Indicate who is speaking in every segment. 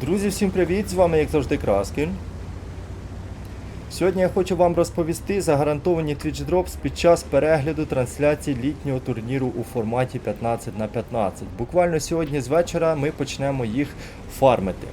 Speaker 1: Друзі, всім привіт! З вами, як завжди, Краскін. Сьогодні я хочу вам розповісти за гарантовані Twitch Drops під час перегляду трансляції літнього турніру у форматі 15 на 15. Буквально сьогодні з вечора ми почнемо їх фармити.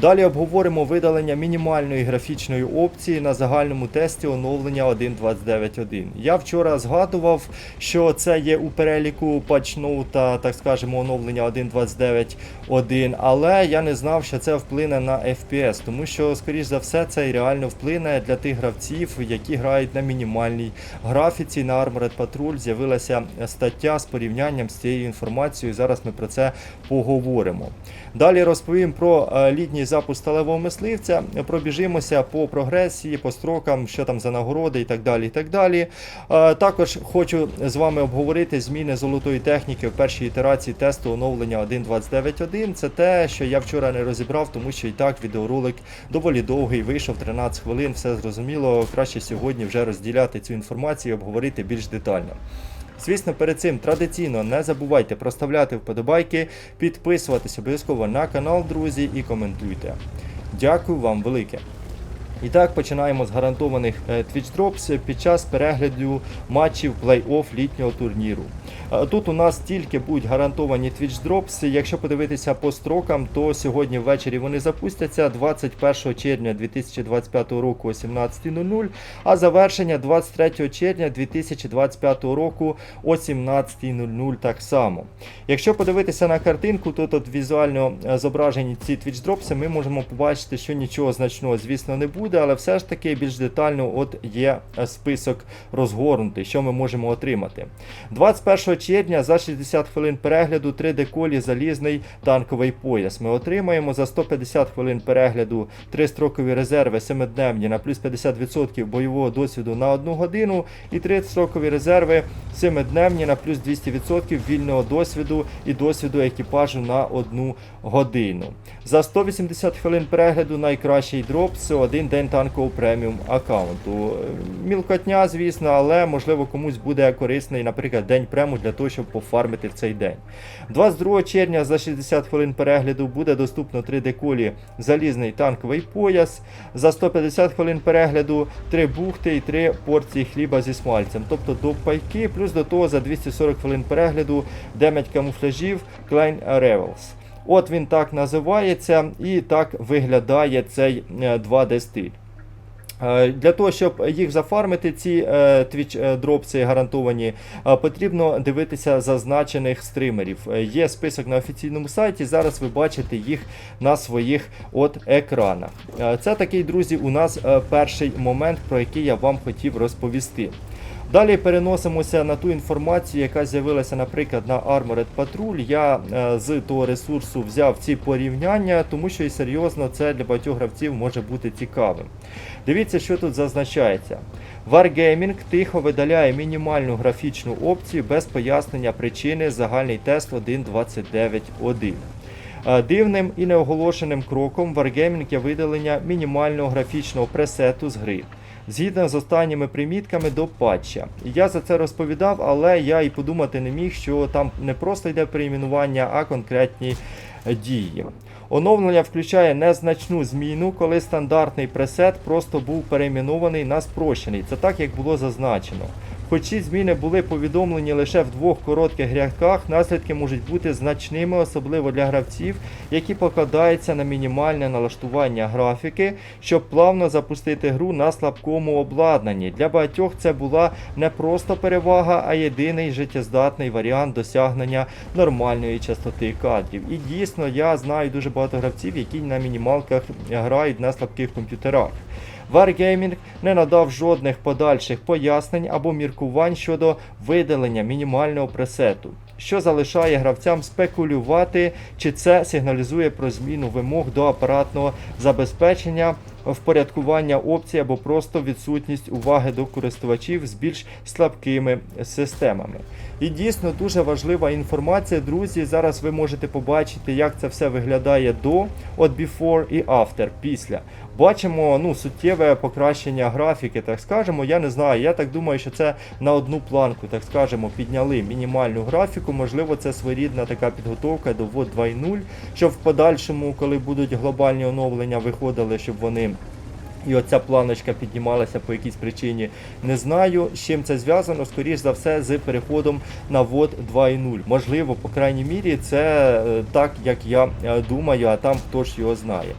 Speaker 1: Далі обговоримо видалення мінімальної графічної опції на загальному тесті оновлення 1.29.1. Я вчора згадував, що це є у переліку патчноута, так скажемо, оновлення 1.29.1, але я не знав, що це вплине на FPS, тому що, скоріш за все, це реально вплине для тих гравців, які грають на мінімальній графіці. На Armored Patrol з'явилася стаття з порівнянням з цією інформацією. Зараз ми про це поговоримо. Далі розповім про е, літній запуск сталевого мисливця. Пробіжимося по прогресії, по строкам, що там за нагороди і так далі. І так далі. Також хочу з вами обговорити зміни золотої техніки в першій ітерації тесту оновлення 1.29.1. Це те, що я вчора не розібрав, тому що і так відеоролик доволі довгий, вийшов 13 хвилин, все зрозуміло. Краще сьогодні вже розділяти цю інформацію і обговорити більш детально. Звісно, перед цим традиційно не забувайте проставляти вподобайки, підписуватись обов'язково на канал, друзі, і коментуйте. Дякую вам велике. І так починаємо з гарантованих е, Twitch Drops під час перегляду матчів плей-офф літнього турніру. Е, Тут у нас тільки будуть гарантовані Drops. Якщо подивитися по строкам, то сьогодні ввечері вони запустяться 21 червня 2025 року о 17.00, а завершення 23 червня 2025 року о 17.00 так само. Якщо подивитися на картинку, то тут візуально е, зображені ці Drops, ми можемо побачити, що нічого значного, звісно, не буде, але все ж таки більш детально от є список розгорнутий, що ми можемо отримати. 21 червня за 60 хвилин перегляду 3 деколі залізний танковий пояс. Ми отримаємо за 150 хвилин перегляду 3 строкові резерви 7-дневні на плюс 50% бойового досвіду на 1 годину і 3 строкові резерви 7-дневні на плюс 200% вільного досвіду і досвіду екіпажу на 1 годину. За 180 хвилин перегляду найкращий дроп це один день танкового преміум аккаунту. Мілкотня, звісно, але можливо комусь буде корисний, наприклад, день прему для того, щоб пофармити в цей день. 22 червня за 60 хвилин перегляду буде доступно 3 деколі залізний танковий пояс. За 150 хвилин перегляду 3 бухти і 3 порції хліба зі смальцем, тобто до пайки, плюс до того за 240 хвилин перегляду 9 камуфляжів Klein Revels. От він так називається і так виглядає цей е, 2D стиль. Е, Для того, щоб їх зафармити, ці е, Twitch е, дропси гарантовані, е, потрібно дивитися зазначених стримерів. Е, Є список на офіційному сайті. Зараз ви бачите їх на своїх от екранах. Е, Це такий, друзі, у нас е, перший момент, про який я вам хотів розповісти. Далі переносимося на ту інформацію, яка з'явилася, наприклад, на Armored Patrol. Я е, з того ресурсу взяв ці порівняння, тому що і серйозно це для багатьох гравців може бути цікавим. Дивіться, що тут зазначається. Wargaming тихо видаляє мінімальну графічну опцію без пояснення причини загальний тест 1.29.1. Е, Дивним і неоголошеним кроком Wargaming є видалення мінімального графічного пресету з гри. Згідно з останніми примітками до патча. Я за це розповідав, але я і подумати не міг, що там не просто йде перейменування, а конкретні дії. Оновлення включає незначну зміну, коли стандартний пресет просто був перейменований на спрощений. Це так, як було зазначено. Хоч ці зміни були повідомлені лише в двох коротких рядках, наслідки можуть бути значними, особливо для гравців, які покладаються на мінімальне налаштування графіки, щоб плавно запустити гру на слабкому обладнанні. Для багатьох це була не просто перевага, а єдиний життєздатний варіант досягнення нормальної частоти кадрів. І дійсно я знаю дуже багато гравців, які на мінімалках грають на слабких комп'ютерах. Wargaming не надав жодних подальших пояснень або міркувань щодо видалення мінімального пресету, що залишає гравцям спекулювати, чи це сигналізує про зміну вимог до апаратного забезпечення впорядкування опцій або просто відсутність уваги до користувачів з більш слабкими системами. І дійсно дуже важлива інформація, друзі. Зараз ви можете побачити, як це все виглядає до, от before і after, після. Бачимо ну, суттєве покращення графіки, так скажемо. Я не знаю. Я так думаю, що це на одну планку, так скажемо, підняли мінімальну графіку. Можливо, це своєрідна така підготовка до VOD 2.0, щоб в подальшому, коли будуть глобальні оновлення, виходили, щоб вони. І оця планочка піднімалася по якійсь причині. Не знаю, з чим це зв'язано. Скоріш за все, з переходом на VOD 2.0. Можливо, по крайній мірі, це е, так, як я е, думаю, а там хто ж його знає.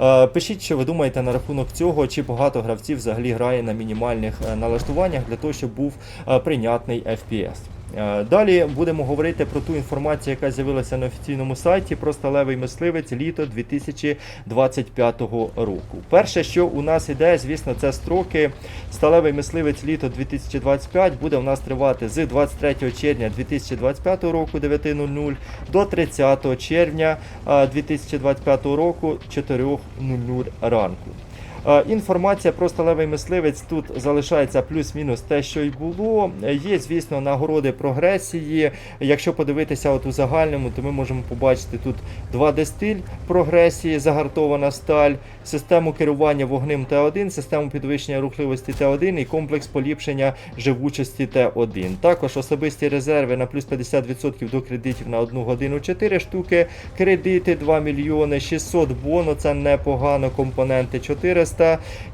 Speaker 1: Е, Пишіть, що ви думаєте на рахунок цього, чи багато гравців взагалі грає на мінімальних налаштуваннях для того, щоб був прийнятний FPS. Е, Далі будемо говорити про ту інформацію, яка з'явилася на офіційному сайті про сталевий мисливець літо 2025 року. Перше, що у нас іде, звісно, це строки. Сталевий мисливець літо 2025 буде у нас тривати з 23 червня 2025 року 9.00 до 30 червня е, 2025 року 4.00 ранку. Е, Інформація про сталевий мисливець тут залишається плюс-мінус те, що й було. Є, звісно, нагороди прогресії. Якщо подивитися от у загальному, то ми можемо побачити тут 2D стиль прогресії, загартована сталь, систему керування вогнем Т1, систему підвищення рухливості Т1 і комплекс поліпшення живучості Т1. Також особисті резерви на плюс 50% до кредитів на 1 годину 4 штуки, кредити 2 мільйони 600 боно, це непогано, компоненти 400.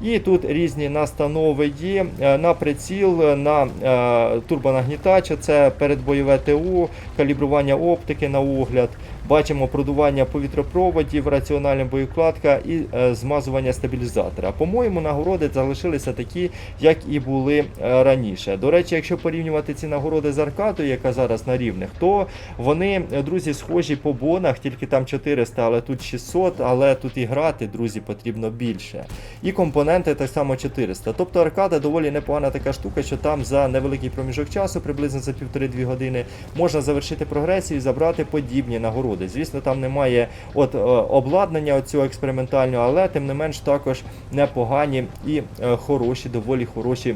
Speaker 1: І тут різні настанови є е, на приціл, на е, турбонагнітач, це передбойове ТУ, калібрування оптики на огляд. Бачимо продування повітропроводів, раціональна боєкладка і е, змазування стабілізатора. По-моєму, нагороди залишилися такі, як і були е, раніше. До речі, якщо порівнювати ці нагороди з аркадою, яка зараз на рівних, то вони, е, друзі, схожі по бонах, тільки там 400, але тут 600, але тут і грати, друзі, потрібно більше. І компоненти так само 400. Тобто аркада доволі непогана така штука, що там за невеликий проміжок часу, приблизно за півтори-дві години, можна завершити прогресію і забрати подібні нагороди. Звісно, там немає от е, обладнання цього експериментального, але тим не менш також непогані і е, хороші, доволі хороші.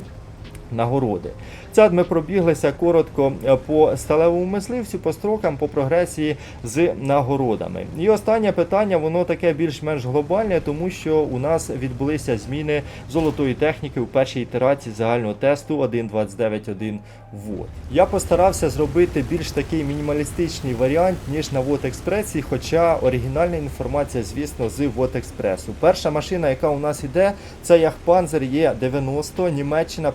Speaker 1: Нагороди. Це ми пробіглися коротко е, по сталевому мисливцю, по строкам, по прогресії з нагородами. І останнє питання, воно таке більш-менш глобальне, тому що у нас відбулися зміни золотої техніки у першій ітерації загального тесту 1.29.1 Вот. Я постарався зробити більш такий мінімалістичний варіант, ніж на Вот Експресі, хоча оригінальна інформація, звісно, з Вот Експресу. Перша машина, яка у нас йде, це Яхпанзер Є90, Німеччина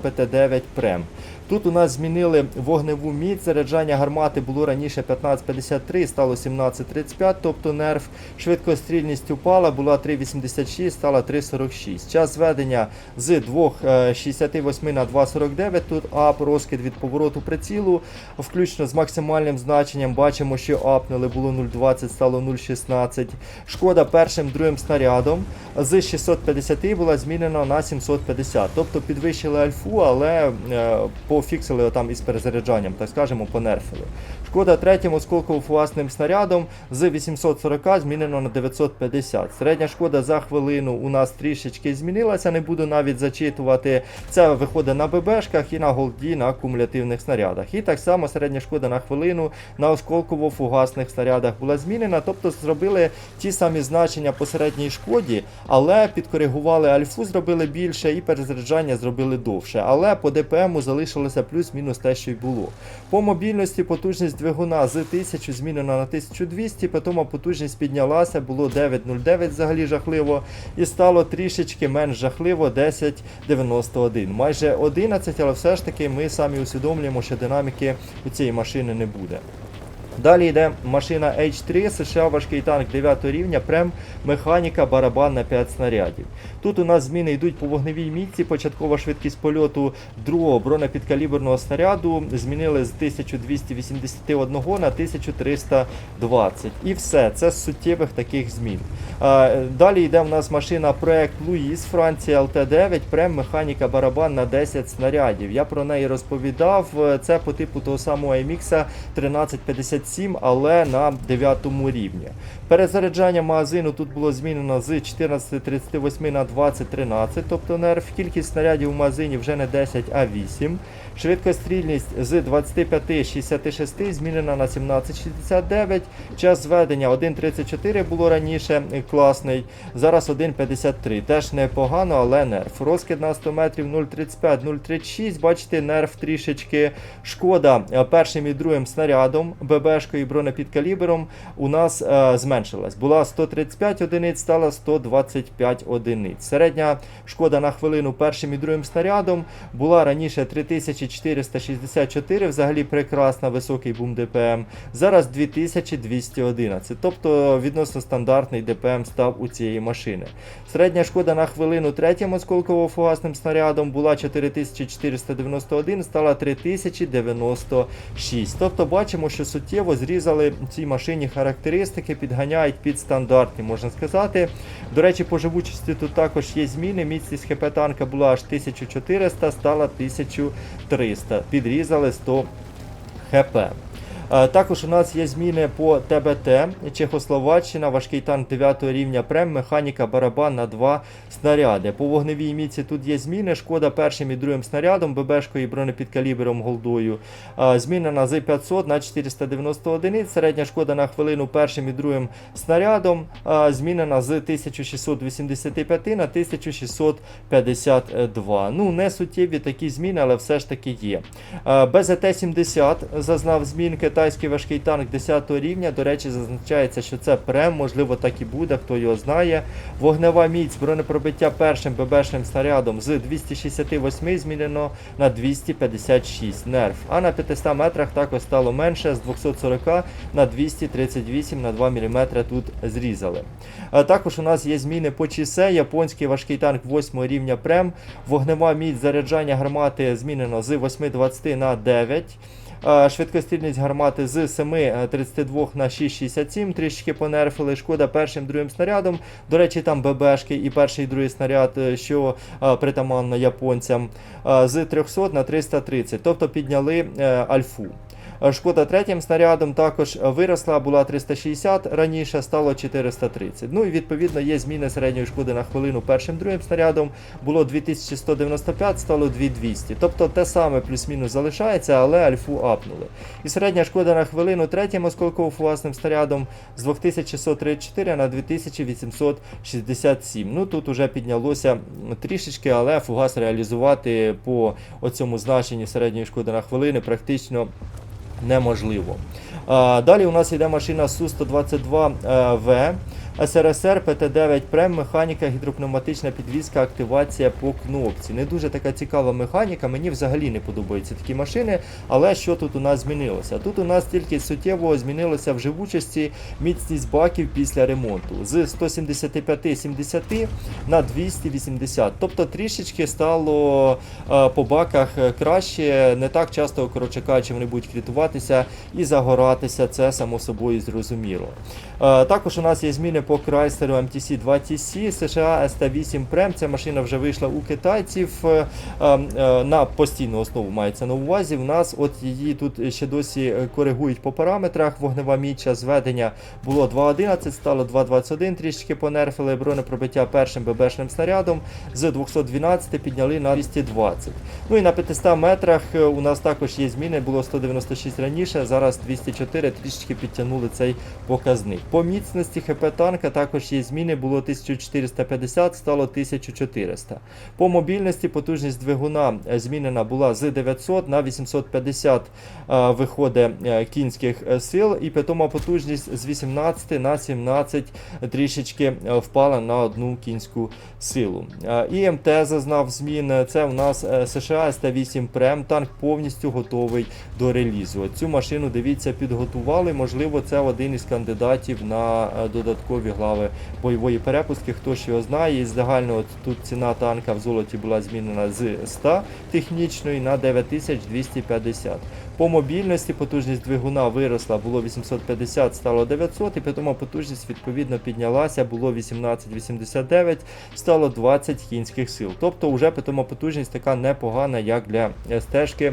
Speaker 1: ПТ-9 Прем. Тут у нас змінили вогневу міць, заряджання гармати було раніше 15.53, стало 17.35, тобто нерв. Швидкострільність упала, була 3.86, стала 3.46. Час зведення з 2.68 на 2.49, тут ап, розкид від повороту прицілу, включно з максимальним значенням. Бачимо, що апнули було 0.20, стало 0.16. Шкода першим другим снарядом з 650 була змінена на 750, тобто підвищили альфу, але е, пофіксили там із перезаряджанням, так скажемо, понерфили. Шкода третім осколково-фугасним снарядом з 840 змінено на 950. Середня шкода за хвилину у нас трішечки змінилася, не буду навіть зачитувати. Це виходить на ББшках і на голді на кумулятивних снарядах. І так само середня шкода на хвилину на осколково-фугасних снарядах була змінена, тобто зробили ті самі значення по середній шкоді, але підкоригували альфу, зробили більше і перезаряджання зробили довше. Але по ДПМу залишилося плюс-мінус те, що й було. По мобільності потужність двигуна з 1000 змінена на 1200, потім потужність піднялася, було 9.09 взагалі жахливо, і стало трішечки менш жахливо 10.91. Майже 11, але все ж таки ми самі усвідомлюємо, що динаміки у цієї машини не буде. Далі йде машина H3, США важкий танк 9 рівня, прем механіка, барабан на 5 снарядів. Тут у нас зміни йдуть по вогневій мітці, початкова швидкість польоту другого бронепідкаліберного снаряду змінили з 1281 на 1320. І все, це з суттєвих таких змін. Далі йде у нас машина проект Луїс, Франція ЛТ9, прем механіка барабан на 10 снарядів. Я про неї розповідав. Це по типу того самого AMX 1357, але на 9 рівні. Перезаряджання магазину тут було змінено з 14.38 на 20.13, тобто нерв. Кількість снарядів у магазині вже не 10, а 8. Швидкострільність з 25.66 змінена на 17.69. Час зведення 1.34 було раніше класний. Зараз 1.53. Теж непогано, але нерв. Розкид на 100 метрів 0.35, 0.36. Бачите, нерв трішечки. Шкода першим і другим снарядом, ББшкою і бронепідкалібером у нас е, зменшилась. Була 135 одиниць, стала 125 одиниць. Середня шкода на хвилину першим і другим снарядом була раніше 3464, взагалі прекрасна, високий бум ДПМ. Зараз 2211, тобто відносно стандартний ДПМ став у цієї машини. Середня шкода на хвилину третім осколково-фугасним снарядом була 4491, стала 3096. Тобто бачимо, що суттєво зрізали цій машині характеристики, підганяють під стандартні, можна сказати. До речі, по живучості тут також є зміни. Міцність ХП танка була аж 1400, стала 1300. Підрізали 100 ХП. Е, Також у нас є зміни по ТБТ, Чехословаччина, важкий танк 9 рівня прем, механіка, барабан на 2 снаряди. По вогневій міці тут є зміни. Шкода першим і другим снарядом, ББшкою і бронепідкалібером голдою. Е, Змінена з 500 на 490 одиниць. Середня шкода на хвилину першим і другим снарядом. е, Змінена з 1685 на 1652. Ну, не суттєві такі зміни, але все ж таки є. Е, БЗТ-70 зазнав змін китайський важкий танк 10 рівня. До речі, зазначається, що це прем, можливо, так і буде, хто його знає. Вогнева міць бронепробиття першим ББшним снарядом з 268 змінено на 256 нерв. А на 500 метрах також стало менше з 240 на 238 на 2 мм тут зрізали. Е, Також у нас є зміни по чісе. Японський важкий танк 8 рівня прем. Вогнева міць заряджання гармати змінено з 8,20 на 9. Е, Швидкострільність гармати з 7,32 на 6,67, трішки понерфили. Шкода першим другим снарядом. До речі, там ББшки і перший і другий снаряд, е, що е, притаманно японцям, е, з 300 на 330, тобто підняли е, альфу. Шкода третім снарядом також виросла, була 360, раніше стало 430. Ну і відповідно є зміни середньої шкоди на хвилину першим другим снарядом. Було 2195, стало 2200. Тобто те саме плюс-мінус залишається, але альфу апнули. І середня шкода на хвилину третім осколково-фугасним снарядом з 2634 на 2867. Ну тут уже піднялося трішечки, але фугас реалізувати по оцьому значенні середньої шкоди на хвилини практично неможливо. Далі у нас йде машина Су-122В. СРСР ПТ-9 Прем, механіка, гідропневматична підвізка, активація по кнопці. Не дуже така цікава механіка, мені взагалі не подобаються такі машини. Але що тут у нас змінилося? Тут у нас тільки суттєво змінилося в живучості міцність баків після ремонту з 175-70 на 280. Тобто трішечки стало е, по баках е, краще, не так часто, коротше кажучи, вони будуть крітуватися і загоратися, це само собою зрозуміло. Е, Також у нас є зміни по Chrysler MTC 2 TC, США ST8 Prem. Ця машина вже вийшла у китайців е, е, е, на постійну основу мається на увазі. У нас от її тут ще досі коригують по параметрах. Вогнева міча зведення було 2.11, стало 2.21, трішки понерфили бронепробиття першим ББшним снарядом. З 212 підняли на 220. Ну і на 500 метрах у нас також є зміни, було 196 раніше, зараз 204, трішки підтягнули цей показник. По міцності ХП танка також є зміни, було 1450, стало 1400. По мобільності потужність двигуна е, змінена була з 900 на 850 е, виходить е, кінських сил, і питома потужність з 18 на 17 трішечки впала на одну кінську силу. Е, ІМТ зазнав змін. Це у нас США СТ-8 Прем. Танк повністю готовий до релізу. Цю машину, дивіться, підготували. Можливо, це один із кандидатів на додаткові глави бойової перепустки. Хто ж його знає, із загального тут ціна танка в золоті була змінена з 100 технічної на 9250. По мобільності потужність двигуна виросла, було 850, стало 900, і питома потужність відповідно піднялася, було 1889, стало 20 кінських сил. Тобто вже питома потужність така непогана, як для стежки.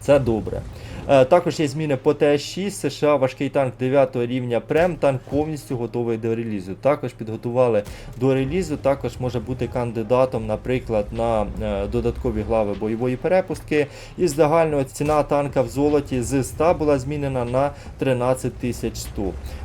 Speaker 1: Це добре. Е, Також є зміни по ТС-6 США, важкий танк 9 рівня Прем, танк повністю готовий до релізу. Також підготували до релізу, також може бути кандидатом, наприклад, на е, додаткові глави бойової перепустки. І загальна ціна танка в золоті з 100 була змінена на 13 100.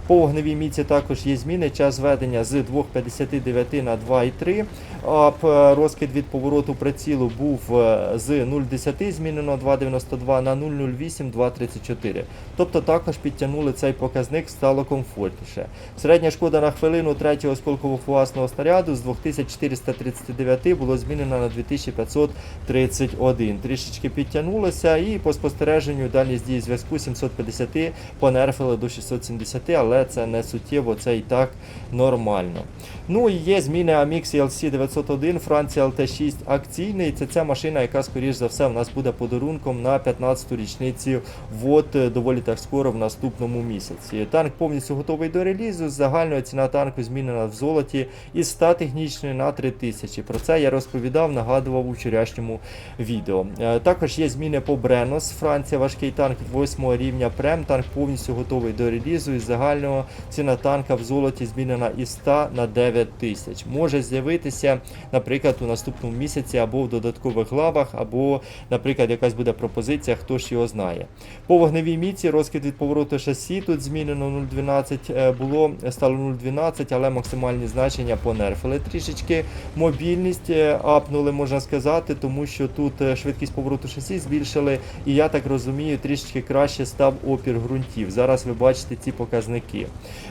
Speaker 1: По вогневій міці також є зміни. Час ведення з 2,59 на 2,3. А п- розкид від повороту прицілу був е, з 0,10 змінено 2,92 на 0,08 2,34. Тобто також підтягнули цей показник, стало комфортніше. Середня шкода на хвилину третього осколково-фугасного снаряду з 2439 було змінено на 2531. Трішечки підтягнулося і по спостереженню дальність дії зв'язку 750 понерфили до 670, але це не суттєво, це і так нормально. Ну і є зміни Amix ELC 901, Франція LT6 акційний. Це ця машина, яка, скоріш за все, в нас буде подарунком на 15-ту річницю ВОД е, доволі так скоро в наступному місяці. Танк повністю готовий до релізу. Загальна ціна танку змінена в золоті із 100 технічної на 3000. Про це я розповідав, нагадував у вчорашньому відео. Е, Також є зміни по Бренос. Франція важкий танк 8 рівня Прем. Танк повністю готовий до релізу. Із загального ціна танка в золоті змінена із 100 на 9 тисяч. Може з'явитися, наприклад, у наступному місяці або в додаткових главах, або, наприклад, якась буде пропозиція, хто ж його знає. По вогневій міці розкид від повороту шасі тут змінено 0,12 е, було, стало 0,12, але максимальні значення понерфили трішечки. Мобільність е, апнули, можна сказати, тому що тут е, швидкість повороту шасі збільшили, і я так розумію, трішечки краще став опір ґрунтів. Зараз ви бачите ці показники.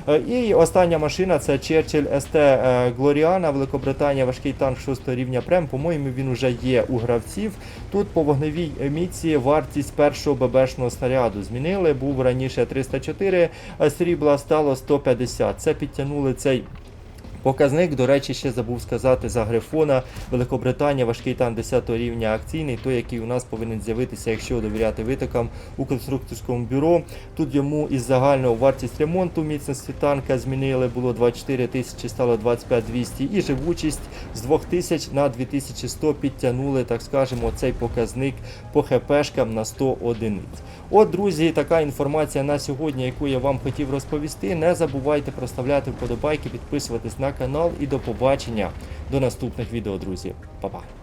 Speaker 1: Е, І остання машина це Churchill е, Gloriana, Великобританія, важкий танк 6 рівня Прем. По-моєму, він вже є у гравців. Тут по вогневій міці вартість першого ББшного снаряду змінили. Був раніше 304 а срібла, стало 150. Це підтягнули цей. Показник, до речі, ще забув сказати за Грифона. Великобританія, важкий танк 10 рівня акційний, той, який у нас повинен з'явитися, якщо довіряти витокам у конструкторському бюро. Тут йому із загального вартість ремонту міцності танка змінили, було 24 тисячі, стало 25 200 і живучість з 2000 на 2100 підтягнули, так скажемо, цей показник по ХПшкам на 100 одиниць. От, друзі, така інформація на сьогодні, яку я вам хотів розповісти. Не забувайте проставляти вподобайки, підписуватись на канал і до побачення до наступних відео, друзі. Па-па.